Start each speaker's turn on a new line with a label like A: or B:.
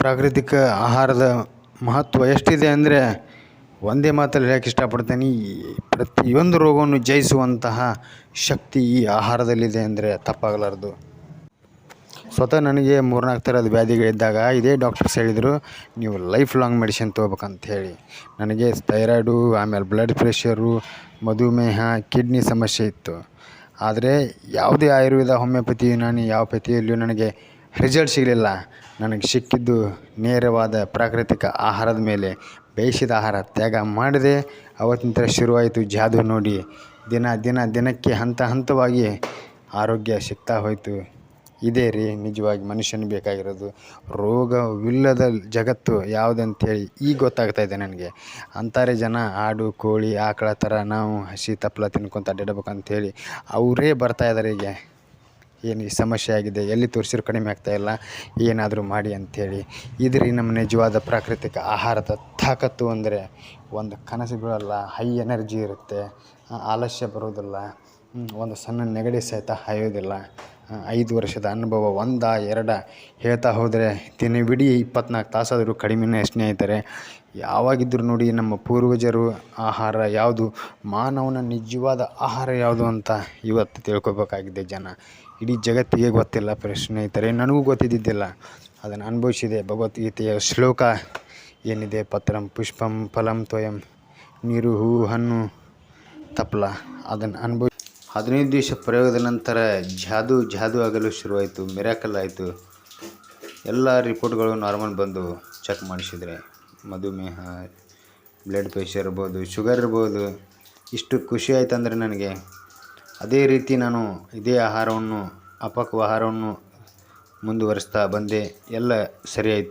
A: ಪ್ರಾಕೃತಿಕ ಆಹಾರದ ಮಹತ್ವ ಎಷ್ಟಿದೆ ಅಂದರೆ ಒಂದೇ ಮಾತಲ್ಲಿ ಹೇಳಕ್ಕೆ ಇಷ್ಟಪಡ್ತೀನಿ ಈ ಪ್ರತಿಯೊಂದು ರೋಗವನ್ನು ಜಯಿಸುವಂತಹ ಶಕ್ತಿ ಈ ಆಹಾರದಲ್ಲಿದೆ ಅಂದರೆ ತಪ್ಪಾಗಲಾರದು. ಸ್ವತಃ ನನಗೆ ಮೂರ್ನಾಲ್ಕು ಥರದ ವ್ಯಾಧಿಗಳಿದ್ದಾಗ ಇದೇ ಡಾಕ್ಟರ್ಸ್ ಹೇಳಿದರು, ನೀವು ಲೈಫ್ ಲಾಂಗ್ ಮೆಡಿಸಿನ್ ತೊಗೋಬೇಕಂತ ಹೇಳಿ. ನನಗೆ ಥೈರಾಯ್ಡು, ಆಮೇಲೆ ಬ್ಲಡ್ ಪ್ರೆಷರು, ಮಧುಮೇಹ, ಕಿಡ್ನಿ ಸಮಸ್ಯೆ ಇತ್ತು. ಆದರೆ ಯಾವುದೇ ಆಯುರ್ವೇದ, ಹೋಮಿಯೋಪತಿ, ನಾನು ಯಾವ ಪತಿಯಲ್ಲಿಯೂ ನನಗೆ ರಿಸಲ್ಟ್ ಸಿಗಲಿಲ್ಲ. ನನಗೆ ಸಿಕ್ಕಿದ್ದು ನೇರವಾದ ಪ್ರಾಕೃತಿಕ ಆಹಾರದ ಮೇಲೆ ಬೇಯಿಸಿದ ಆಹಾರ ತ್ಯಾಗ ಮಾಡಿದೆ. ಅವತ್ತಿನ ಶುರುವಾಯಿತು ಜಾದು ನೋಡಿ. ದಿನ ದಿನ ದಿನಕ್ಕೆ ಹಂತ ಹಂತವಾಗಿ ಆರೋಗ್ಯ ಸಿಗ್ತಾ ಹೋಯಿತು. ಇದೇ ರೀ ನಿಜವಾಗಿ ಮನುಷ್ಯನಿಗೆ ಬೇಕಾಗಿರೋದು. ರೋಗವಿಲ್ಲದ ಜಗತ್ತು ಯಾವುದಂತೇಳಿ ಈಗ ಗೊತ್ತಾಗ್ತಾ ಇದೆ ನನಗೆ. ಅಂತಾರೆ ಜನ ಆಡು, ಕೋಳಿ, ಆಕಳ ಥರ ನಾವು ಹಸಿ ತಪ್ಪಲ ತಿನ್ಕೊಂತ ಅಡ್ಡಾಡ್ಬೇಕಂತೇಳಿ. ಅವರೇ ಬರ್ತಾ ಇದ್ದಾರೆ ಈಗ. ಏನು ಈ ಸಮಸ್ಯೆ ಆಗಿದೆ, ಎಲ್ಲಿ ತೋರಿಸಿದ್ರು ಕಡಿಮೆ ಆಗ್ತಾಯಿಲ್ಲ ಏನಾದರೂ ಮಾಡಿ ಅಂಥೇಳಿ. ಇದು ನಮ್ಮ ನಿಜವಾದ ಪ್ರಾಕೃತಿಕ ಆಹಾರದ ತಾಕತ್ತು ಅಂದರೆ ಒಂದು ಕನಸು ಬೀಳಲ್ಲ ಹೈ ಎನರ್ಜಿ ಇರುತ್ತೆ ಆಲಸ್ಯ ಬರೋದಿಲ್ಲ ಒಂದು ಸಣ್ಣ ನೆಗಡಿ ಸಹಿತ ಹಾಯೋದಿಲ್ಲ. ಐದು ವರ್ಷದ ಅನುಭವ ಒಂದಾ, ಎರಡ ಹೇಳ್ತಾ ಹೋದರೆ ದಿನವಿಡೀ ಇಪ್ಪತ್ನಾಲ್ಕು ತಾಸಾದರೂ ಕಡಿಮೆನೇ ಸ್ನೇಹಿತರೆ. ಯಾವಾಗಿದ್ದರೂ ನೋಡಿ ನಮ್ಮ ಪೂರ್ವಜರು ಆಹಾರ ಯಾವುದು, ಮಾನವನ ನಿಜವಾದ ಆಹಾರ ಯಾವುದು ಅಂತ ಇವತ್ತು ತಿಳ್ಕೊಬೇಕಾಗಿದೆ ಜನ. ಇಡೀ ಜಗತ್ತಿಗೆ ಗೊತ್ತಿಲ್ಲ ಪ್ರ ಸ್ನೇಹಿತರೆ, ನನಗೂ ಗೊತ್ತಿದ್ದಿದ್ದಿಲ್ಲ. ಅದನ್ನು ಅನುಭವಿಸಿದೆ ಭಗವದ್ಗೀತೆಯ ಶ್ಲೋಕ ಏನಿದೆ? ಪತ್ರಂ ಪುಷ್ಪಂ ಫಲಂ ತ್ವಯಂ ನೀರು ಹೂ ಹಣ್ಣು ತಪ್ಪಲ ಅದನ್ನು ಅನುಭವಿ ಹದಿನೈದು ದಿವಸ ಪ್ರಯೋಗದ ನಂತರ ಜಾದು ಜಾದು ಆಗಲು ಶುರುವಾಯಿತು, ಮಿರಾಕಲ್ ಆಯಿತು. ಎಲ್ಲ ರಿಪೋರ್ಟ್ಗಳು ನಾರ್ಮಲ್ ಬಂದು ಚೆಕ್ ಮಾಡಿಸಿದರೆ ಮಧುಮೇಹ, ಬ್ಲಡ್ ಪ್ರೆಷರ್ ಇರ್ಬೋದು, ಶುಗರ್ ಇರ್ಬೋದು, ಇಷ್ಟು ಖುಷಿ ಆಯ್ತು ಅಂದರೆ ನನಗೆ ಅದೇ ರೀತಿ ನಾನು ಇದೇ ಆಹಾರವನ್ನು, ಅಪಕ್ವ ಆಹಾರವನ್ನು ಮುಂದುವರಿಸ್ತಾ ಬಂದೆ. ಎಲ್ಲ ಸರಿಯಾಯಿತು